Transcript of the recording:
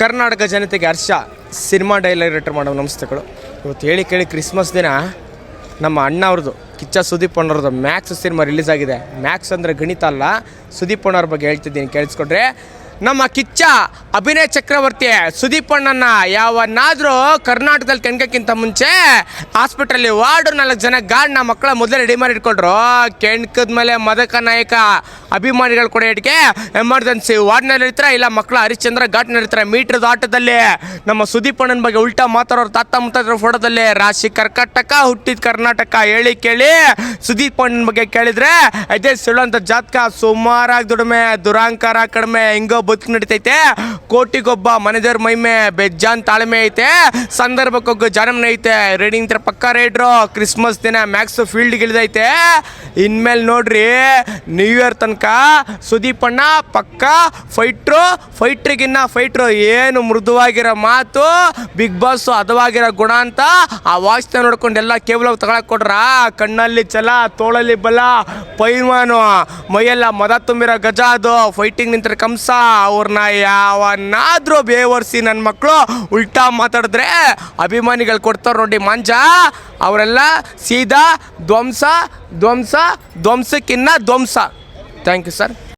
ಕರ್ನಾಟಕ ಜನತೆಗೆ ಹರ್ಷ. Cinema director ಮಾಡೋ ನಮಸ್ತೆಗಳು. ಇವತ್ತು ಹೇಳಿ ಕೇಳಿ ಕ್ರಿಸ್ಮಸ್ ದಿನ ನಮ್ಮ ಅಣ್ಣ ಅವ್ರದ್ದು, ಕಿಚ್ಚ ಸುದೀಪ್ ಅಣ್ಣವ್ರದ್ದು ಮ್ಯಾಕ್ಸ್ ಸಿನಿಮಾ ರಿಲೀಸ್ ಆಗಿದೆ. ಮ್ಯಾಕ್ಸ್ ಅಂದರೆ ಗಣಿತ ಅಲ್ಲ. ಸುದೀಪ್ ಅಣ್ಣವ್ರ ಬಗ್ಗೆ ಹೇಳ್ತಿದ್ದೀನಿ, ಕೇಳಿಸ್ಕೊಡ್ರೆ. ನಮ್ಮ ಕಿಚ್ಚ ಅಭಿನಯ ಚಕ್ರವರ್ತಿ ಸುದೀಪ್ ಅಣ್ಣನ ಯಾವನ್ನಾದರೂ ಕರ್ನಾಟಕದಲ್ಲಿ ಕೆಣ್ಕಕ್ಕಿಂತ ಮುಂಚೆ ಹಾಸ್ಪಿಟ್ಲಲ್ಲಿ ವಾರ್ಡ್ ನಾಲ್ಕು ಜನ ಗಾರ್ಡ್ನ ಮಕ್ಕಳ ಮೊದಲೇ ರೆಡಿ ಮಾಡಿ ಇಟ್ಕೊಂಡ್ರು. ಕೆಣ್ಕದ ಮೇಲೆ ಮದಕ ನಾಯಕ ಅಭಿಮಾನಿಗಳು ಕೂಡ ಇಟ್ಕೆ ಎಮರ್ಜೆನ್ಸಿ ವಾರ್ಡ್ನಲ್ಲಿ ಇರ್ತಾರೆ ಇಲ್ಲ ಮಕ್ಕಳ ಹರಿಶ್ಚಂದ್ರ ಘಾಟ್ನಲ್ಲಿ ಇರ್ತಾರೆ? ಮೀಟ್ರದ ಆಟದಲ್ಲಿ ನಮ್ಮ ಸುದೀಪ್ ಅಣ್ಣನ ಬಗ್ಗೆ ಉಲ್ಟಾ ಮಾತಾಡೋರು ತಾತ ಮುತ್ತಾದ್ರ ಫೋಟೋದಲ್ಲಿ ರಾಶಿ ಕರ್ಕಟಕ, ಹುಟ್ಟಿದ ಕರ್ನಾಟಕ ಹೇಳಿ ಕೇಳಿ ಸುದೀಪ್ ಅಣ್ಣನ ಬಗ್ಗೆ ಕೇಳಿದ್ರೆ ಅದೇ ಸುಳ್ಳಂತ ಜಾತಕ ಸುಮಾರಾಗಿ ದುಡಿಮೆ, ದುರಾಂಕಾರ ಕಡಿಮೆ, ಹಿಂಗೋ ಬದುಕು ನಡೀತೈತೆ. ಕೋಟಿಗೊಬ್ಬ ಮನೆದೇವ್ರ ಮೈಮೆ ಬೆಜ್ಜಾನ್ ತಾಳ್ಮೆ ಐತೆ. ಸಂದರ್ಭಕ್ಕೊಗ್ಗ ಜನಮ್ನ ಐತೆ. ರೇಡಿಂಗ್ ತರ ಪಕ್ಕ ರೈಡ್ರು ಕ್ರಿಸ್ಮಸ್ ದಿನ ಮ್ಯಾಕ್ಸ್ ಫೀಲ್ಡ್ ಇಳಿದೈತೆ ಇನ್ಮೇಲೆ ನೋಡ್ರಿ ನ್ಯೂ ಇಯರ್ ತನಕ ಸುದೀಪಣ್ಣ ಪಕ್ಕ ಫೈಟ್ರು ಫೈಟ್ರಿಗಿನ್ನ ಫೈಟ್ರು ಏನು ಮೃದುವಾಗಿರೋ ಮಾತು ಬಿಗ್ ಬಾಸ್ ಹದವಾಗಿರೋ ಗುಣ ಅಂತ ಆ ವಾಚ್ನ ನೋಡ್ಕೊಂಡು ಎಲ್ಲ ಕೇವಲ ತಗೊಳಕ್ ಕೊಡ್ರ ಕಣ್ಣಲ್ಲಿ ಚಲ ತೋಳಲ್ಲಿ ಬಲ ಪೈಮಾನು ಮೈಯೆಲ್ಲ ಮದ ತುಂಬಿರೋ ಗಜ ಅದು ಫೈಟಿಂಗ್ ನಿಂತರ ಕಂಸ, ಅವ್ರನ್ನ ಯಾವನ್ನಾದ್ರೂ ಬೇವರ್ಸಿ ನನ್ನ ಮಕ್ಕಳು ಉಲ್ಟಾ ಮಾತಾಡಿದ್ರೆ ಅಭಿಮಾನಿಗಳು ಕೊಡ್ತಾರೆ ನೋಡಿ, ಮಾಂಜ. ಅವರೆಲ್ಲ ಸೀದಾ ಧ್ವಂಸ ಧ್ವಂಸ ಧ್ವಂಸಕ್ಕಿನ್ನ ಧ್ವಂಸ. Thank you sir